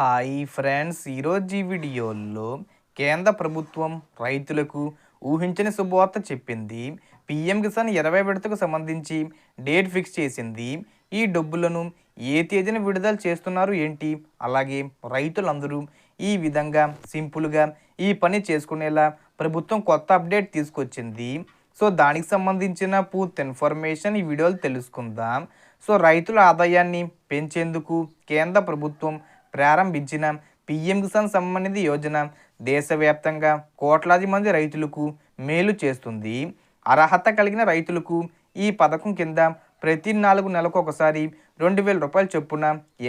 Hi friends. ఈరోజు ఈ వీడియోలో కేంద్ర ప్రభుత్వం రైతులకు ఊహించని శుభవార్త చెప్పింది. పిఎం కిసాన్ ఇరవై విడతకు సంబంధించి డేట్ ఫిక్స్ చేసింది. ఈ డబ్బులను ఏ తేదీన విడుదల చేస్తున్నారు ఏంటి? అలాగే రైతులందరూ ఈ విధంగా సింపుల్గా ఈ పని చేసుకునేలా ప్రభుత్వం కొత్త అప్డేట్ తీసుకొచ్చింది. సో దానికి సంబంధించిన పూర్తి ఇన్ఫర్మేషన్ ఈ వీడియోలో తెలుసుకుందాం. సో రైతుల ఆదాయాన్ని పెంచేందుకు కేంద్ర ప్రభుత్వం ప్రారంభించిన పిఎం కిసాన్ సంబంధిత యోజన దేశవ్యాప్తంగా కోట్లాది మంది రైతులకు మేలు చేస్తుంది. అర్హత కలిగిన రైతులకు ఈ పథకం కింద ప్రతి నాలుగు నెలలకు ఒకసారి రెండు వేల రూపాయల చొప్పున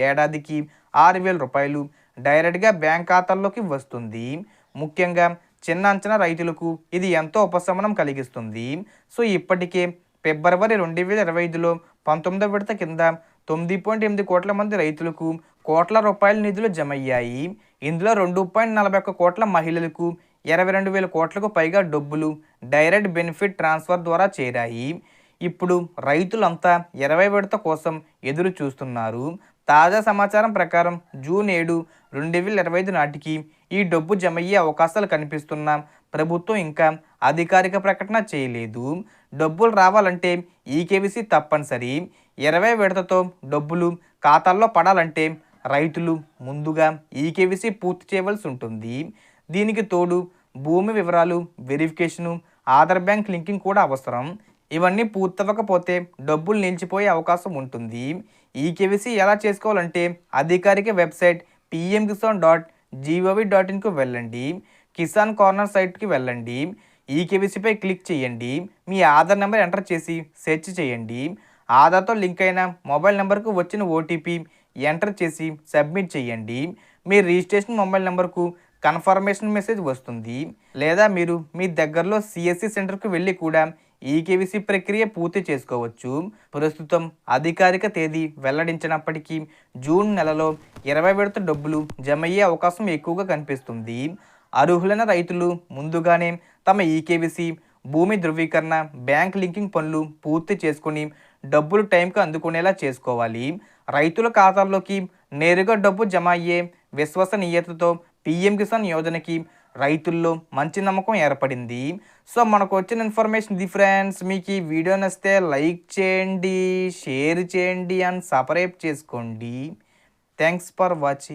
ఏడాదికి ఆరు వేల రూపాయలు డైరెక్ట్గా బ్యాంక్ ఖాతాల్లోకి వస్తుంది. ముఖ్యంగా చిన్న అంచనా రైతులకు ఇది ఎంతో ఉపశమనం కలిగిస్తుంది. సో ఇప్పటికే ఫిబ్రవరి రెండు వేల ఇరవై ఐదులో పంతొమ్మిదో విడత కింద తొమ్మిది పాయింట్ ఎనిమిది కోట్ల మంది రైతులకు కోట్ల రూపాయల నిధులు జమయ్యాయి. ఇందులో రెండు పాయింట్ నలభై ఒక్క కోట్ల మహిళలకు ఇరవై రెండు వేల కోట్లకు పైగా డబ్బులు డైరెక్ట్ బెనిఫిట్ ట్రాన్స్ఫర్ ద్వారా చేరాయి. ఇప్పుడు రైతులంతా ఇరవై విడత కోసం ఎదురు చూస్తున్నారు. తాజా సమాచారం ప్రకారం జూన్ ఏడు రెండు వేల ఇరవై ఐదు నాటికి ఈ డబ్బు జమ అయ్యే అవకాశాలు కనిపిస్తున్నా ప్రభుత్వం ఇంకా అధికారిక ప్రకటన చేయలేదు. డబ్బులు రావాలంటే ఈకేవీసీ తప్పనిసరి. ఇరవై విడతతో డబ్బులు ఖాతాల్లో పడాలంటే రైతులు ముందుగా ఈకేవీసీ పూర్తి చేయవలసి ఉంటుంది. దీనికి తోడు భూమి వివరాలు వెరిఫికేషను ఆధార్ బ్యాంక్ లింకింగ్ కూడా అవసరం. ఇవన్నీ పూర్తవ్వకపోతే డబ్బులు నిలిచిపోయే అవకాశం ఉంటుంది. ఈ కేవీసీ ఎలా చేసుకోవాలంటే అధికారిక website PM Kisan dot GOV dot ఇన్కు వెళ్ళండి. కిసాన్ కార్నర్ సైట్కి వెళ్ళండి. ఈ కేవీసీపై క్లిక్ చేయండి. మీ ఆధార్ నెంబర్ ఎంటర్ చేసి సెర్చ్ చేయండి. ఆధార్తో లింక్ అయిన మొబైల్ నెంబర్కు వచ్చిన ఓటీపీ ఎంటర్ చేసి సబ్మిట్ చేయండి. మీ రిజిస్ట్రేషన్ మొబైల్ నెంబర్కు కన్ఫర్మేషన్ మెసేజ్ వస్తుంది. లేదా మీరు మీ దగ్గరలో సిఎస్సి సెంటర్కు వెళ్ళి కూడా ఈ కేవీసీ ప్రక్రియ పూర్తి చేసుకోవచ్చు. ప్రస్తుతం అధికారిక తేదీ వెల్లడించినప్పటికీ జూన్ నెలలో ఇరవై విడత డబ్బులు జమ అయ్యే అవకాశం ఎక్కువగా కనిపిస్తుంది. అర్హులైన రైతులు ముందుగానే తమ ఈకేవీసీ భూమి ధృవీకరణ బ్యాంక్ లింకింగ్ పనులు పూర్తి చేసుకుని డబ్బులు టైంకి అందుకునేలా చేసుకోవాలి. రైతుల ఖాతాల్లోకి నేరుగా డబ్బు జమ అయ్యే విశ్వసనీయతతో పిఎం కిసాన్ యోజనకి రైతుల్లో మంచి నమ్మకం ఏర్పడింది. సో మనకు వచ్చిన ఇన్ఫర్మేషన్ ఇది ఫ్రెండ్స్. మీకు ఈ వీడియో నచ్చితే లైక్ చేయండి షేర్ చేయండి అండ్ సపరేట్ చేసుకోండి. Thanks for watching.